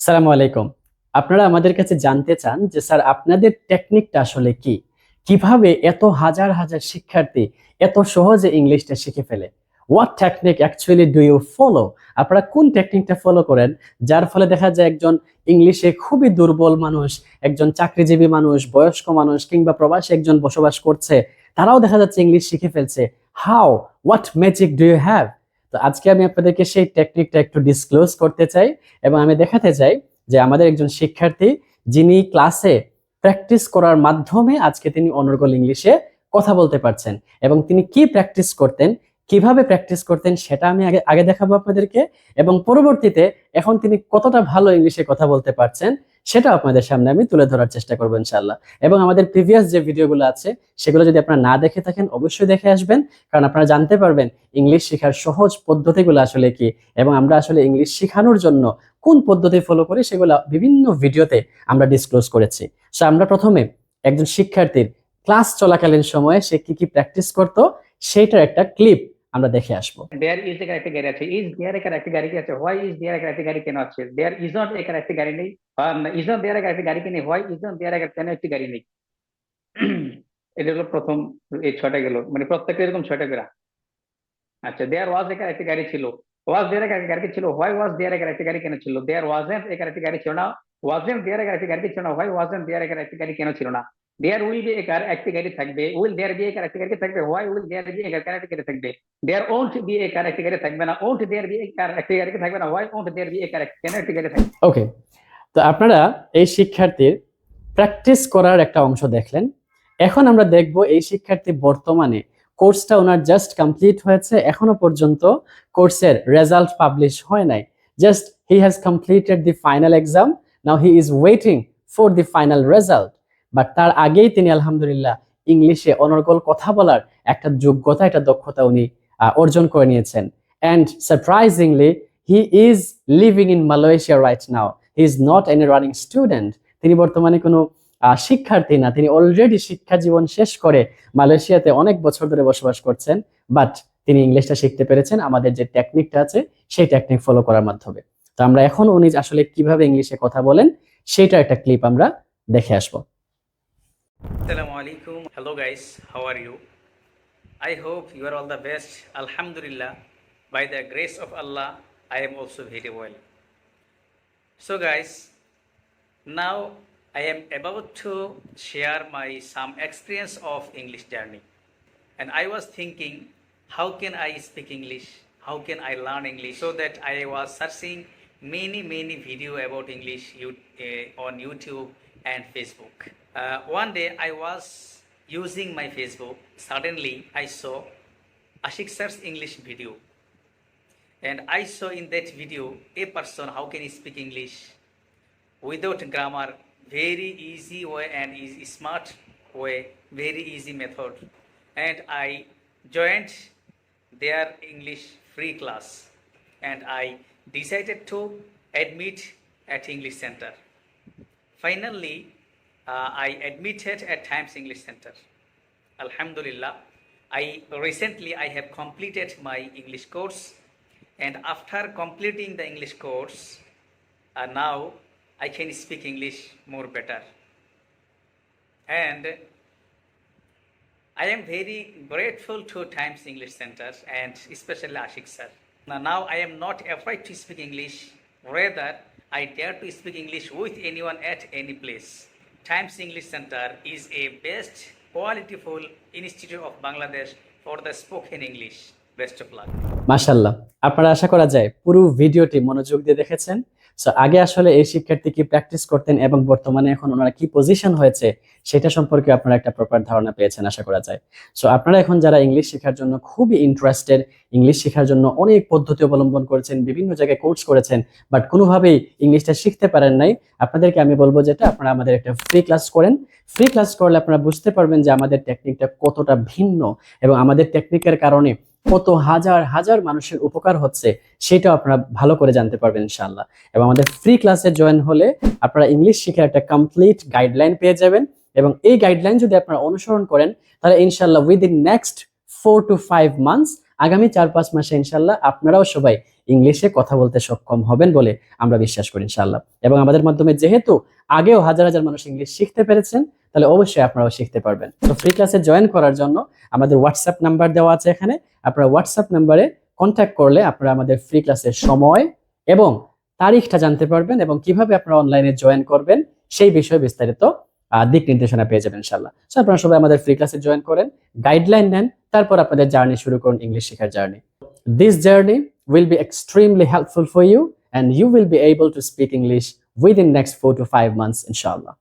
সালামু আলাইকুম। আপনারা আমাদের কাছে জানতে চান যে, স্যার, আপনাদের টেকনিকটা আসলে কি? কীভাবে এত হাজার হাজার শিক্ষার্থী এত সহজে ইংলিশটা শিখে ফেলে? What technique actually do you follow আপনারা কোন টেকনিকটা ফলো করেন? যার ফলে দেখা যায় একজন ইংলিশে খুবই দুর্বল মানুষ, একজন চাকরিজীবী মানুষ, বয়স্ক মানুষ কিংবা প্রবাসী একজন বসবাস করছে, তারাও দেখা যাচ্ছে ইংলিশ শিখে ফেলছে। How what magic do you have তো আজকে আমি আপনাদেরকে সেই টেকনিকটা একটু ডিসক্লোজ করতে চাই এবং আমি দেখাতে চাই যে আমাদের একজন শিক্ষার্থী যিনি ক্লাসে প্র্যাকটিস করার মাধ্যমে আজকে তিনি অনর্গল ইংলিশে কথা বলতে পারছেন এবং তিনি কি প্র্যাকটিস করতেন, কীভাবে প্র্যাকটিস করতেন সেটা আমি আগে আগে দেখাবো আপনাদেরকে এবং পরবর্তীতে এখন তিনি কতটা ভালো ইংলিশে কথা বলতে পারছেন সেটা আপনাদের সামনে আমি তুলে ধরার চেষ্টা করব ইনশাল্লাহ এবং আমাদের প্রিভিয়াস যে ভিডিওগুলো আছে, সেগুলো যদি আপনারা না দেখে থাকেন, অবশ্যই দেখে আসবেন। কারণ আপনারা জানতে পারবেন ইংলিশ শেখার সহজ পদ্ধতিগুলো আসলে কি এবং আমরা আসলে ইংলিশ শেখানোর জন্য কোন পদ্ধতি ফলো করি, সেগুলো বিভিন্ন ভিডিওতে আমরা ডিসক্লোজ করেছি। সো আমরা প্রথমে একজন শিক্ষার্থীর ক্লাস চলাকালীন সময়ে সে কি কি প্র্যাকটিস করতো, সেইটার একটা ক্লিপ আমরা দেখে আসব দেয়ার ইজ এ গাড়ি আছে ইজ দেয়ার এ গাড়ি কি আছে হোয়াই ইজ দেয়ার এ গাড়ি কেন আছে দেয়ার ইজ নট এ গাড়ি নেই ইজ নট দেয়ার এ গাড়ি why is not there a কেন একটি গাড়ি নেই এটা হলো প্রথম এই গেল মানে প্রত্যেকটা এরকম ছয়টা করে আচ্ছা দেয়ার ওয়াজ এ গাড়ি ছিল ওয়াজ দেয়ার গাড়ি ছিল হোয়াই ওয়াজ দেয়ার গাড়ি কেন ছিল দেয়ার ওয়াজেন্ট গাড়ি ছিল না ওয়াজেন্ট দেয়ার এ কারেক্ট গাড়ি ছিল না হোয়াই ওয়াজেন্ট দেয়ার গাড়ি কেন ছিল না there will be a car একটি গাড়ি থাকবে will there be a car একটি গাড়ি থাকবে why will there be a car একটি গাড়ি থাকবে দেয়ার ওন্ট বি এ কার একটি গাড়ি থাকবে না won't there be a car একটি গাড়ি থাকবে না why won't there be a car একটি গাড়ি থাকবে ওকে তো আপনারা এই শিক্ষার্থীর প্র্যাকটিস করার একটা অংশ দেখলেন। এখন আমরা দেখব এই শিক্ষার্থী বর্তমানে কোর্সটা ওনার জাস্ট কমপ্লিট হয়েছে। এখনও পর্যন্ত কোর্সের রেজাল্ট পাবলিশ হয় নাই। Just he has completed the final exam now he is waiting for the final result but তার আগেই তিনি আলহামদুলিল্লাহ ইংলিশে অনর্গল কথা বলার একটা যোগ্যতা, একটা দক্ষতা উনি অর্জন করে নিয়েছেন। And surprisingly he is living in Malaysia right now he is not any running student তিনি বর্তমানে কোনো শিক্ষার্থী না। তিনি অলরেডি শিক্ষা জীবন শেষ করে মালয়েশিয়াতে অনেক বছর ধরে বসবাস করছেন। বাট তিনি ইংলিশটা শিখতে পেরেছেন। আমাদের যে টেকনিকটা আছে, সেই টেকনিক ফলো করার মাধ্যমে। তো আমরা এখন উনি আসলে কীভাবে ইংলিশে কথা বলেন সেটা একটা ক্লিপ আমরা দেখে আসব। Assalamu alaikum. Hello guys, how are you? I hope you are all the best. Alhamdulillah, by the grace of Allah, I am also very well. So guys, now I am about to share my some experience of English journey. And I was thinking, how can I speak English? How can I learn English? So that I was searching many many video about English uh, on YouTube and Facebook. Uh, one day I was using my Facebook. Suddenly I saw Ashik Sir's English video, and I saw in that video a person how can he speak English without grammar, very easy way and easy, smart way, very easy method. And I joined their English free class, and I decided to admit at English Center. Finally, uh, I admitted at Times English Center. Alhamdulillah, I recently I have completed my English course, and after completing the English course, uh, now I can speak English more better. And I am very grateful to Times English Center and especially Ashik sir. Now, now I am not afraid to speak English. Rather, I dare to speak English with anyone at any place. Times English Center is a best qualityful institute of Bangladesh for the spoken English. Best of luck. মাশাল্লাহ আপনারা আশা করা যায় পুরো ভিডিওটি মনোযোগ দিয়ে দেখেছেন so আগে আসলে এই শিক্ষার্থী কি প্র্যাকটিস করতেন এবং বর্তমানে এখন ওনারা কি পজিশন হয়েছে, সেটা সম্পর্কে আপনারা একটা প্রপার ধারণা পেয়েছেন, আশা করা যায়। সো আপনারা এখন যারা ইংলিশ শেখার জন্য খুবই ইন্টারেস্টেড ইংলিশ শেখার জন্য অনেক পদ্ধতি অবলম্বন করেছেন, বিভিন্ন জায়গায় কোর্স করেছেন বাট কোনোভাবেই ইংলিশটা শিখতে পারেন নাই, আপনাদেরকে আমি বলব যেটা, আপনারা আমাদের একটা ফ্রি ক্লাস করেন। ফ্রি ক্লাস করলে আপনারা বুঝতে পারবেন যে আমাদের টেকনিকটা কতটা ভিন্ন এবং আমাদের টেকনিকের কারণে কত হাজার হাজার মানুষের উপকার হচ্ছে, সেটাও আপনারা ভালো করে জানতে পারবেন ইনশাল্লাহ এবং আমাদের ফ্রি ক্লাসে জয়েন হলে আপনারা ইংলিশ শিখে একটা কমপ্লিট গাইডলাইন পেয়ে যাবেন। এবং এই গাইডলাইন যদি আপনারা অনুসরণ করেন, তাহলে ইনশাল্লাহ within next four to five months আগামী চার, পাঁচ মাসে ইনশাল্লাহ আপনারাও সবাই ইংলিশে কথা বলতে সক্ষম হবেন বলে আমরা বিশ্বাস করি ইনশাল্লাহ। এবং আমাদের মাধ্যমে যেহেতু আগেও হাজার হাজার মানুষ ইংলিশ শিখতে পেরেছেন, তাহলে অবশ্যই আপনারাও শিখতে পারবেন। তো ফ্রি ক্লাসে জয়েন করার জন্য আমাদের হোয়াটসঅ্যাপ নাম্বার দেওয়া আছে এখানে। আপনারা হোয়াটসঅ্যাপ নাম্বারে কন্ট্যাক্ট করলে আপনারা আমাদের ফ্রি ক্লাসের সময় এবং তারিখটা জানতে পারবেন এবং কীভাবে আপনারা অনলাইনে জয়েন করবেন সেই বিষয়ে বিস্তারিত দিক নির্দেশনা পেয়ে যাবেন ইনশাল্লাহ সো আপনারা সবাই আমাদের ফ্রি ক্লাসে জয়েন করেন গাইডলাইন নেন তারপর আপনাদের জার্নি শুরু করুন ইংলিশ শেখার journey this journey will be extremely helpful for you and you will be able to speak English within next four to five months inshallah